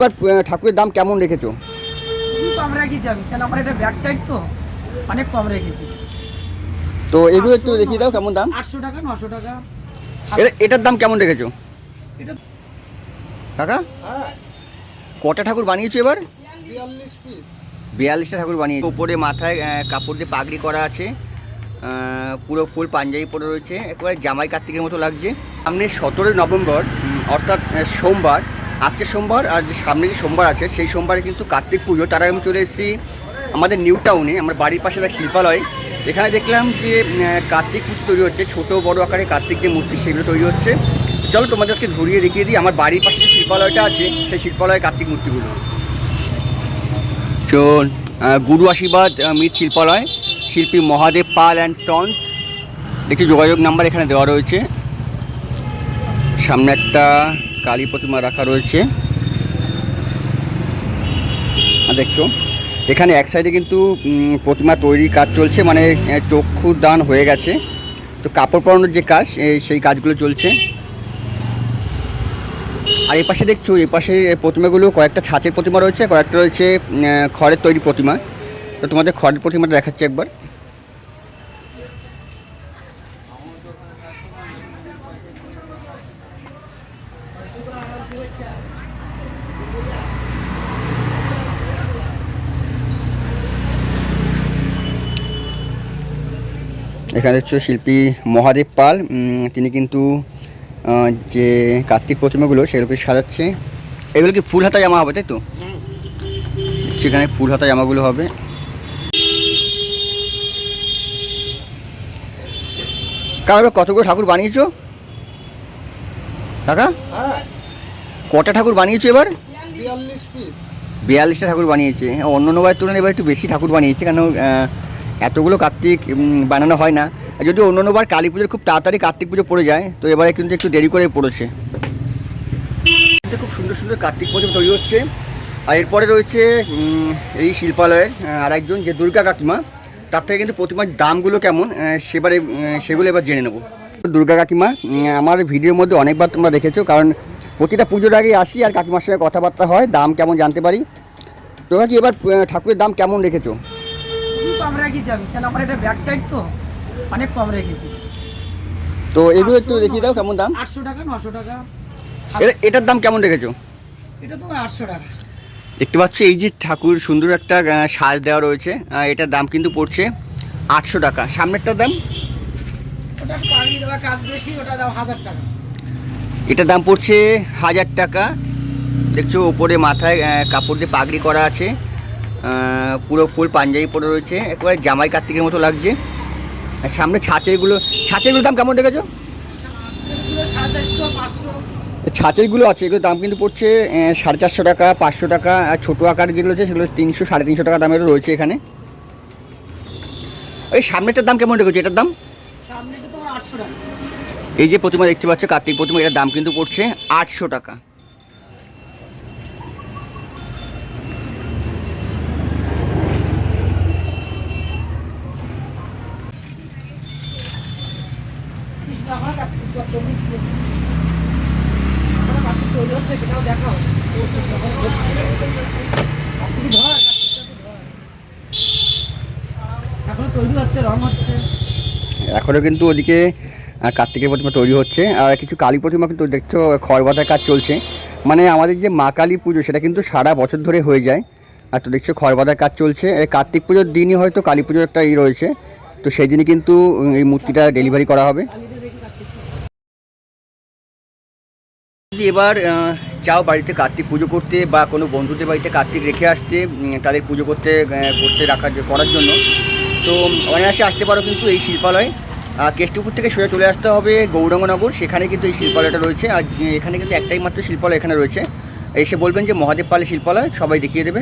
এবার ঠাকুরের দাম কেমন রেখেছো? কম রেখেছি আমি কেন আমার এটা ব্যাক সাইড তো অনেক কম রেখেছি। তো এগুলো একটু দেখিয়ে দাও কেমন দাম? আটশো টাকা নশো টাকা। এটা- এটার দাম কেমন রেখেছো? এটা কাকা? কটা ঠাকুর বানিয়েছো এবার? বিয়াল্লিশটা ঠাকুর বানিয়েছে। উপরে মাথায় কাপড় দিয়ে পাগড়ি করা আছে। পুরো ফুল পাঞ্জাবি পরে রয়েছে। একেবারে জামাই কার্তিকের মতো লাগছে। সামনে সতেরোই নভেম্বর অর্থাৎ সোমবার। আজকে সোমবার, আর সামনে যে সোমবার আছে, সেই সোমবারে কিন্তু কার্তিক পুজো। তার আগে আমি চলে এসেছি আমাদের নিউ টাউনে, আমার বাড়ির পাশে এক শিল্পালয়। এখানে দেখলাম যে কার্তিক পুজো তৈরি হচ্ছে, ছোট বড় আকারে কার্তিক যে মূর্তি সেগুলো তৈরি হচ্ছে। চলো তোমাদেরকে ঘুরিয়ে দেখিয়ে দিই, আমার বাড়ির পাশে যে শিল্পালয়টা আছে, সেই শিল্পালয়ে কার্তিক মূর্তিগুলো। চল গুরু আশীর্বাদ মিট শিল্পালয়, শিল্পী মহাদেব পাল অ্যান্ড টন্স। একটি যোগাযোগ নাম্বার এখানে দেওয়া রয়েছে। সামনে একটা কালী প্রতিমা রাখা রয়েছে। দেখছ, এখানে এক সাইডে কিন্তু প্রতিমা তৈরি কাজ চলছে মানে চক্ষু দান হয়ে গেছে। তো কাপড় পরানোর যে কাজ সেই কাজগুলো চলছে। আর এই পাশে দেখছ এই পাশে প্রতিমাগুলো, কয়েকটা ছাঁচের প্রতিমা রয়েছে, কয়েকটা রয়েছে খড়ের তৈরি প্রতিমা। তো তোমাদের খড়ের প্রতিমাটা দেখাচ্ছি একবার। এখানে হচ্ছে শিল্পী মহাদেব পাল তিনি কিন্তু যে কার্তিক প্রতিমাগুলো সেগুলোকে সাজাচ্ছে। এগুলো কি ফুল হাতা জামা হবে, তাই তো? সেখানে ফুল হাতা জামাগুলো হবে। কাকা কতগুলো ঠাকুর বানিয়েছো? কাকা? কটা ঠাকুর বানিয়েছো এবার? বিয়াল্লিশটা ঠাকুর বানিয়েছে। অন্য অন্য বারের তুলনায় এবার একটু বেশি ঠাকুর বানিয়েছে কেন এতগুলো কার্তিক বানানো হয় না। যদি অন্য অন্যবার কালী পুজোর খুব তাড়াতাড়ি কার্তিক পুজো পড়ে যায় তো এবারে কিন্তু একটু দেরি করে পড়েছে। খুব সুন্দর সুন্দর কার্তিক পুজো তৈরি হচ্ছে। আর এরপরে রয়েছে এই শিল্পালয়ের আহ, আর একজন যে দুর্গা কাকিমা তার থেকে কিন্তু প্রতিমার দামগুলো কেমন সেবারে সেগুলো এবার জেনে নেব। দুর্গা কাকিমা আমার ভিডিওর মধ্যে অনেকবার তোমরা দেখেছ কারণ প্রতিটা পুজোর আগে আসি আর কাকিমার সঙ্গে কথাবার্তা হয় দাম কেমন জানতে পারি? তো কাকি এবার ঠাকুরের দাম কেমন রেখেছো? কম রেখেছি আমি কেন আমার এটা ব্যাক সাইড তো অনেক কম রেখেছি। তো এগুলো একটু দেখিয়ে দাও কেমন দাম। আটশো টাকা নশো টাকা। এটার দাম কেমন রেখেছো? এটা তোমার আটশো টাকা। দেখতে পাচ্ছ এই যে ঠাকুর সুন্দর একটা সাজ দেওয়া রয়েছে এটার দাম কিন্তু পড়ছে আটশো টাকা। সামনেরটার দাম? ওটা দেওয়া কাজ বেশি ওটা দাও হাজার টাকা। এটার দাম পড়ছে হাজার টাকা। দেখছ ওপরে মাথায় কাপড় দিয়ে পাগড়ি করা আছে। পুরো ফুল পাঞ্জাবি পরে রয়েছে। একবারে জামাই কার্তিকের মতো লাগছে। আর সামনে ছাঁচেরগুলো, ছাঁচেরগুলোর দাম কেমন পাঁচশো ছাঁচেরগুলো আছে, এগুলোর দাম কিন্তু পড়ছে সাড়ে চারশো টাকা, পাঁচশো টাকা, আর ছোটো আকার যেগুলো আছে, সেগুলো তিনশো, সাড়ে তিনশো টাকা দামেরও রয়েছে এখানে। ওই সামনেটার দাম কেমন রেখেছো এটার দাম? আটশো টাকা। এই যে প্রতিমা দেখতে পাচ্ছ কার্তিক প্রতিমা এটার দাম কিন্তু পড়ছে আটশো টাকা। এখনও কিন্তু ওদিকে আহ, কার্তিকের প্রতিমা তৈরি হচ্ছে। আর কিছু কালী প্রতিমা কিন্তু দেখছ খড় বাঁধার কাজ চলছে। মানে আমাদের যে মা কালী পুজো সেটা কিন্তু সারা বছর ধরে হয়ে যায়। আর তো দেখছ খড় বাঁধার কাজ চলছে। কার্তিক পুজোর দিনই হয়তো কালী পুজোর একটা ই রয়েছে। তো সেই দিনই কিন্তু এই মূর্তিটা ডেলিভারি করা হবে। যদি এবার চাও বাড়িতে কার্তিক পুজো করতে বা কোনো বন্ধুদের বাড়িতে কার্তিক রেখে আসতে তাদের পুজো করতে করতে রাখার করার জন্য তো অনায়াসে আসতে পারো কিন্তু এই শিল্পালয়। কেষ্টপুর থেকে সোজা চলে আসতে হবে গৌরাঙ্গনগর। সেখানে কিন্তু এই শিল্পালয়টা রয়েছে। আর এখানে কিন্তু একটাই মাত্র শিল্পালয় এখানে রয়েছে। এসে বলবেন যে মহাদেব পালের শিল্পালয়, সবাই দেখিয়ে দেবে।